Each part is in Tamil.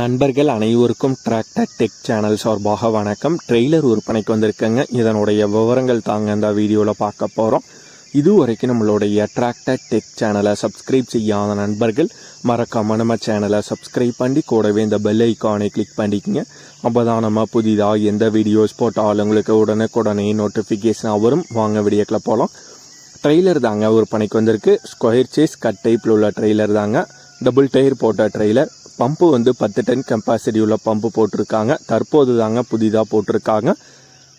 நண்பர்கள் அனைவருக்கும் டிராக்டர் டெக் சேனல் சார்பாக வணக்கம். ட்ரெய்லர் விற்பனைக்கு வந்திருக்கேங்க. இதனுடைய விவரங்கள் தாங்க இந்த வீடியோவில் பார்க்க போகிறோம் இதுவரைக்கும் நம்மளுடைய டிராக்டர் டெக் சேனலை சப்ஸ்கிரைப் செய்யாத நண்பர்கள் மறக்காம நம்ம சேனலை சப்ஸ்கிரைப் பண்ணி கூடவே இந்த பெல் ஐக்கானை கிளிக் பண்ணிக்கங்க. அப்போ தான் நம்ம புதிதாக எந்த வீடியோஸ் போட்டாலும் உங்களுக்கு உடனுக்குடனே நோட்டிஃபிகேஷன் வரும். வாங்க வீடியோக்கில் போகலாம் ட்ரெய்லர் தாங்க விற்பனைக்கு வந்திருக்கு. ஸ்கொயர் சேஸ் கட் டைப்பில் உள்ள ட்ரெய்லர் தாங்க. டபுள் டயர் போட்ட ட்ரெய்லர் பம்பு வந்து பத்து டன் கெப்பாசிட்டி உள்ள பம்பு போட்டிருக்காங்க. தற்போது தாங்க புதிதாக போட்டிருக்காங்க.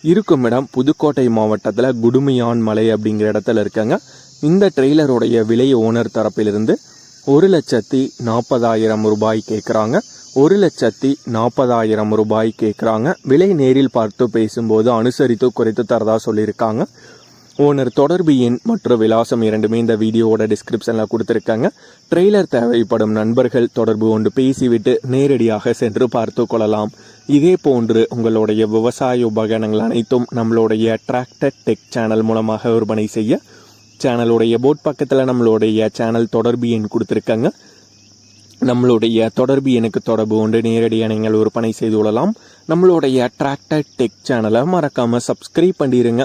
இருக்கும் இடம் புதுக்கோட்டை மாவட்டத்தில் குடுமியான் மலை அப்படிங்கிற இடத்துல இருக்காங்க. இந்த ட்ரெய்லருடைய விலை ஓனர் தரப்பிலிருந்து ஒரு லட்சத்தி நாற்பதாயிரம் ரூபாய் கேட்குறாங்க ஒரு லட்சத்தி நாற்பதாயிரம் ரூபாய் கேட்குறாங்க விலை நேரில் பார்த்து பேசும்போது அனுசரித்து குறைத்து தரதா சொல்லியிருக்காங்க. ஓனர் தொடர்பு எண் மற்றும் விலாசம் இரண்டுமே இந்த வீடியோவோட டிஸ்கிரிப்ஷனில் கொடுத்துருக்காங்க. ட்ரெய்லர் தேவைப்படும் நண்பர்கள் தொடர்பு கொண்டு பேசிவிட்டு நேரடியாக சென்று பார்த்து கொள்ளலாம். இதே போன்று உங்களுடைய விவசாய உபகரணங்கள் அனைத்தும் நம்மளுடைய டிராக்டர் டெக் சேனல் மூலமாக விற்பனை செய்ய சேனலுடைய போட் பக்கத்தில் நம்மளுடைய சேனல் தொடர்பு எண் கொடுத்துருக்காங்க. நம்மளுடைய தொடர்பு எனக்கு தொடர்பு கொண்டு நேரடியாக நீங்கள் விற்பனை செய்து கொள்ளலாம். நம்மளுடைய டிராக்டர் டெக் சேனலை மறக்காமல் சப்ஸ்கிரைப் பண்ணிடுங்க